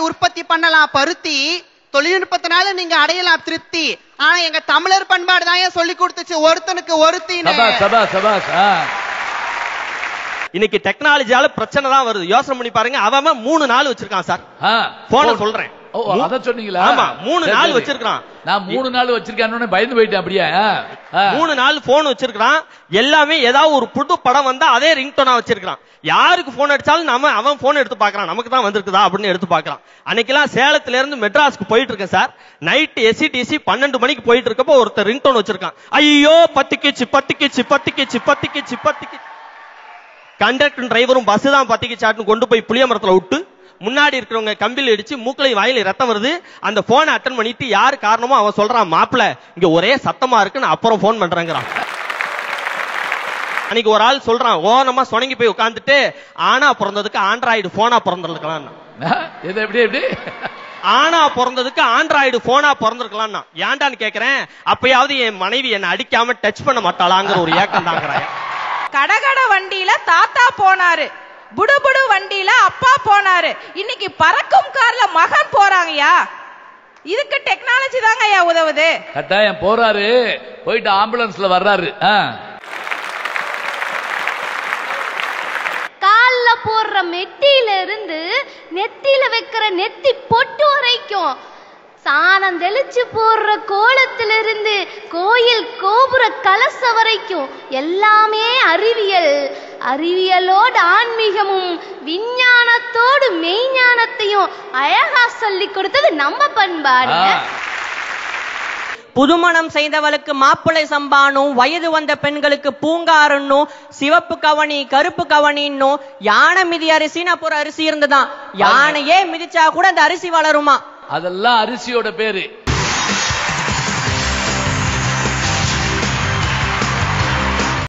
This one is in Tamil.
உற்பத்தி பண்ணலாம் பருத்தி. தொழில்நுட்பத்தினால நீங்க அடையலாம் திருப்தி. ஆனா எங்க தமிழர் பண்பாடு தான் ஏன் சொல்லி கொடுத்துச்சு? ஒருத்தனுக்கு ஆ. இன்னைக்கு டெக்னாலஜியால பிரச்சனை தான் வருது. யோசனை பண்ணி பாருங்க அவன் மூணு நாள் வச்சிருக்கான் சார். போன phone. சொல்றேன். ஓ அத சொன்னீங்களா? ஆமா, மூணு சரி, நாள் சரி. வச்சிருக்கான். நான் மூணு நாள் வச்சிருக்கேன்னு பயந்து போயிட்டேன் அப்படியே. மூணு நாள் போன் வச்சிருக்கான் எல்லாமே ஏதாவது ஒரு புது படம் வந்தா அதே ரிங்டோனா வச்சிருக்கான் யாருக்கு போன் அடிச்சாலும் நம்ம அவன் போன் எடுத்து பார்க்கறான். நமக்கு தான் வந்திருக்குதா அப்படின்னு எடுத்து பார்க்கறான். அன்னைக்கெல்லாம் சேலத்துல இருந்து மெட்ராஸ்க்கு போயிட்டு இருக்கேன் சார் நைட் எஸ்சிடிசி பன்னெண்டு மணிக்கு போயிட்டு இருக்கப்போ ஒருத்தர் ரிங்டோன் வச்சிருக்கான். ஐயோ பத்திக்கிச்சு பத்திக்கிச்சு பத்திக்கிச்சு பத்திக்கிச்சு பத்திக்கிச்சு. கண்டக்டர் டிரைவரும் பஸ் தான் பத்திக்கிச்சாட்டுன்னு கொண்டு போய் புளிய மரத்துல விட்டு முன்னாடி இருக்கிறவங்க கம்பியில் இடிச்சு மூக்கலை வாயில ரத்தம் வருது. அந்த போனை அட்டன் பண்ணிட்டு யார் காரணமோ அவன் சொல்றான் மாப்பிள இங்க ஒரே சத்தமா இருக்கு நான் அப்புறம் போன் பண்றேங்கிறான். அன்னைக்கு ஒரு ஆள் சொல்றான் ஓனமா சொணங்கி போய் உட்காந்துட்டு ஆனா பிறந்ததுக்கு ஆண்ட்ராய்டு போனா பிறந்திருக்கலாம். இது எப்படி எப்படி? ஆனா பிறந்ததுக்கு ஆண்ட்ராய்டு போனா பிறந்திருக்கலாம். ஏன்டான்னு கேக்குறேன் அப்பயாவது என் மனைவி என்னை அடிக்காம டச் பண்ண மாட்டாளாங்கிற ஒரு ஏக்கம் தாங்கிறான் கடகட வண்டியில தாத்தா போனாரு. வண்டியில போனாரு இன்னைக்கு பறக்கும் கார்ல மகன் போறாங்கய்யா. இதுக்கு டெக்னாலஜி தாங்க ஐயா உதவுது. கட்டாயம் போறாரு. போயிட்டு ஆம்புலன்ஸ்ல வர்றாரு. கால்ல போடுற மெட்டியில இருந்து நெத்தியில வைக்கிற நெத்தி பொட்டு வரைக்கும். சாணம் தெளிச்சு போடுற கோலத்துல இருந்து கோயில் கோபுர கலச வரைக்கும். எல்லாமே அறிவியல். அறிவியலோடு ஆன்மீகமும் விஞ்ஞானத்தோடு மெய்ஞானத்தையும் அழகா சொல்லி கொடுத்தது நம்ம பண்பாடு ஆ. புதுமணம் செய்தவளுக்கு மாப்பிள்ளை சம்பானும் வயது வந்த பெண்களுக்கு பூங்காருன்னும் சிவப்பு கவனி கருப்பு கவனின்னும் யானை மிதி அரிசின்னு அப்புறம் அரிசி இருந்ததாம் யானையே மிதிச்சா கூட அந்த அரிசி வளருமா? அதெல்லாம் அரிசியோட பேரு.